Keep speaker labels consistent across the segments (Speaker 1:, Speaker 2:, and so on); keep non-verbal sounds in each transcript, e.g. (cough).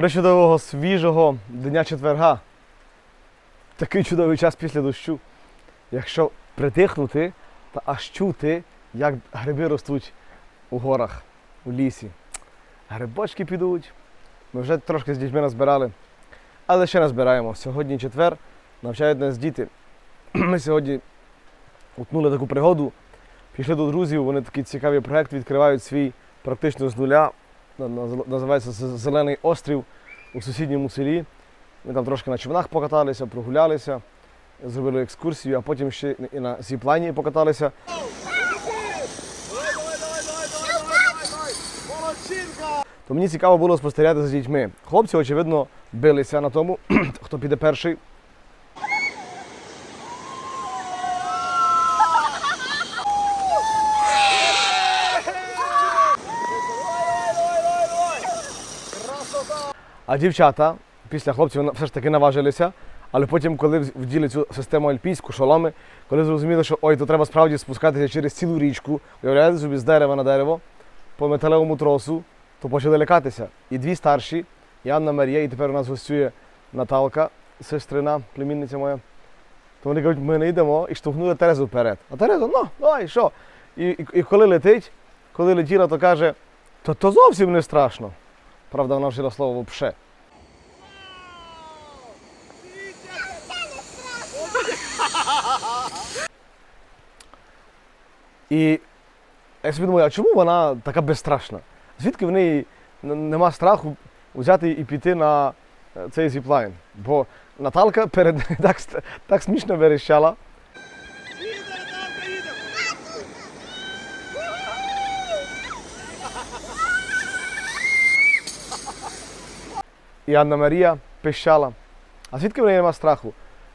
Speaker 1: причудового свіжого дня четверга. Такий чудовий час після дощу. Якщо притихнути та аж чути, як гриби ростуть у горах, у лісі. Грибочки підуть. Ми вже трошки з дітьми назбирали, але ще назбираємо. Сьогодні четвер, навчають нас діти. (clears throat) Ми сьогодні утнули таку пригоду, пішли до друзів, вони такий цікавий проект відкривають свій практично з нуля. На- на- Називається Зелений острів у сусідньому селі. Ми там трошки на човнах покаталися, прогулялися, зробили екскурсію, а потім ще і на зіплайні покаталися. То мені цікаво було спостерігати за дітьми. Хлопці, очевидно, билися на тому, (clears throat) хто піде перший. А дівчата після хлопців все ж таки наважилися, але потім, коли вділи цю систему альпійську, шоломи, коли зрозуміли, що ой, то треба справді спускатися через цілу річку, уявляєте собі з дерева на дерево, по металевому тросу, то почали лякатися. І дві старші, і Анна Марія, і тепер у нас гостює Наталка, сестрина, племінниця моя. То вони кажуть, ми не йдемо і штовхнули Терезу вперед. А Тереза, ну, давай, що? І, і, і коли летить, коли летіла, то каже, то, то зовсім не страшно. Правда, вона вжила слово «пше». І я собі думаю, а чому вона така безстрашна? Звідки в неї нема страху взяти і піти на е, цей зіплайн? Бо Наталка перед (laughs) так, так смішно верещала. І Анна Марія пищала. А звідки в неї нема страху?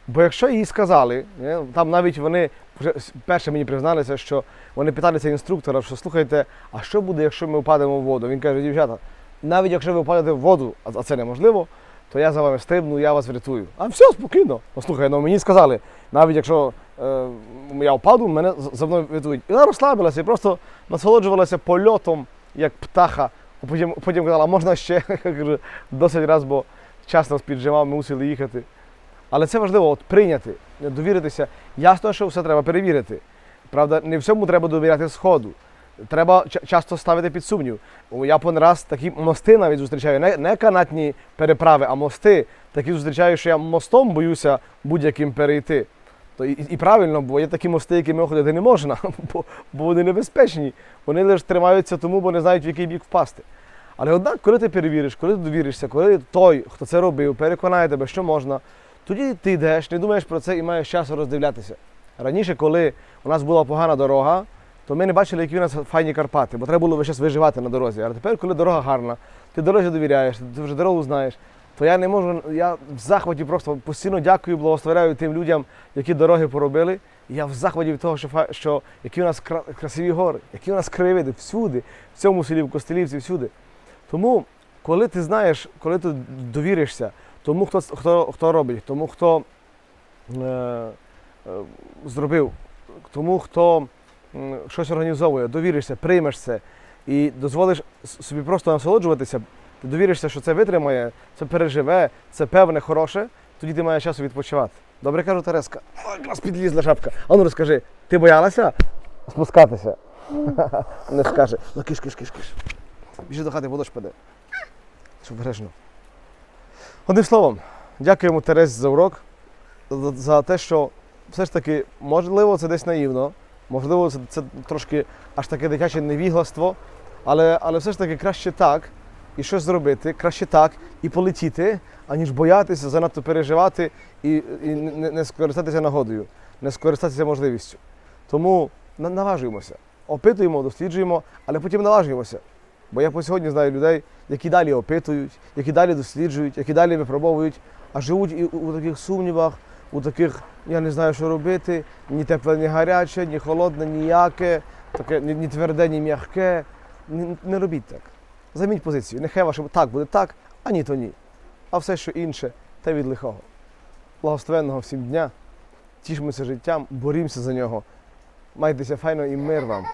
Speaker 1: Бо якщо їй сказали, е, там навіть вони вже перше мені призналися, що вони питалися інструктора, що слухайте, а що буде, якщо ми впадемо в воду? Він каже, дівчата, навіть якщо ви впадете в воду, а це неможливо, то я за вами стрибну, я вас врятую. А все, спокійно. Ну слухай, ну мені сказали, навіть якщо е, я впаду, мене за мною врятують. І вона розслабилася і просто насолоджувалася польотом, як птаха. Потім, потім казала, можна ще? (laughs) Кажу, досить раз, бо час нас піджимав, ми мусили їхати. Але це важливо от, прийняти, довіритися. Ясно, що все треба перевірити. Правда, не всьому треба довіряти сходу. Треба часто ставити під сумнів. Я пон раз такі мости навіть зустрічаю, не, не канатні переправи, а мости. Такі зустрічаю, що я мостом боюся будь-яким перейти. То і, і правильно, бо є такі мости, якими ходити не можна, (laughs) бо, бо вони небезпечні. Вони лише тримаються тому, бо не знають, в який бік впасти. Але однак, коли ти перевіриш, коли ти довіришся, коли той, хто це робив, переконає тебе, що можна, тоді ти йдеш, не думаєш про це і маєш часу роздивлятися. Раніше, коли у нас була погана дорога, то ми не бачили, які у нас файні Карпати, бо треба було весь час виживати на дорозі. А тепер, коли дорога гарна, ти дорозі довіряєш, ти вже дорогу знаєш, то я не можу, я в захваті просто постійно дякую, благословляю тим людям, які дороги поробили. Я в захваті від того, що, що які у нас красиві гори, які у нас краєвиди всюди, в цьому селі, в Костелівці, всюди. Тому, коли ти знаєш, коли ти довіришся тому, хто, хто, хто робить, тому, хто е, е, зробив, тому, хто м, щось організовує, довіришся, приймеш це і дозволиш собі просто насолоджуватися, ти довіришся, що це витримає, це переживе, це певне, хороше, тоді ти маєш часу відпочивати. Добре кажу, Тереска. Якраз підлізла шапка. А ну розкажи, ти боялася спускатися? (laughs) Не скаже. Ну киш, киш, киш, киш. Біжи до хати, водож паде. Щоб бережно. Одним словом, дякуємо Терезі за урок, за, те, що все ж таки, можливо, це десь наївно, можливо, це, це трошки аж таке дитяче невігластво, але, але все ж таки краще так і щось зробити, краще так і полетіти, аніж боятися, занадто переживати і, і не, не скористатися нагодою, не скористатися можливістю. Тому наважуємося, опитуємо, досліджуємо, але потім наважуємося. Бо я по сьогодні знаю людей, які далі опитують, які далі досліджують, які далі випробовують, а живуть і у, таких сумнівах, у таких я не знаю, що робити, ні тепле, ні гаряче, ні холодне, ніяке, таке ні, тверде, ні м'яке. Не, не робіть так. Займіть позицію. Нехай ваше так буде так, а ні, то ні. А все, що інше, те від лихого. Благословенного всім дня. Тішмося життям, борімося за нього. Майтеся файно і мир вам.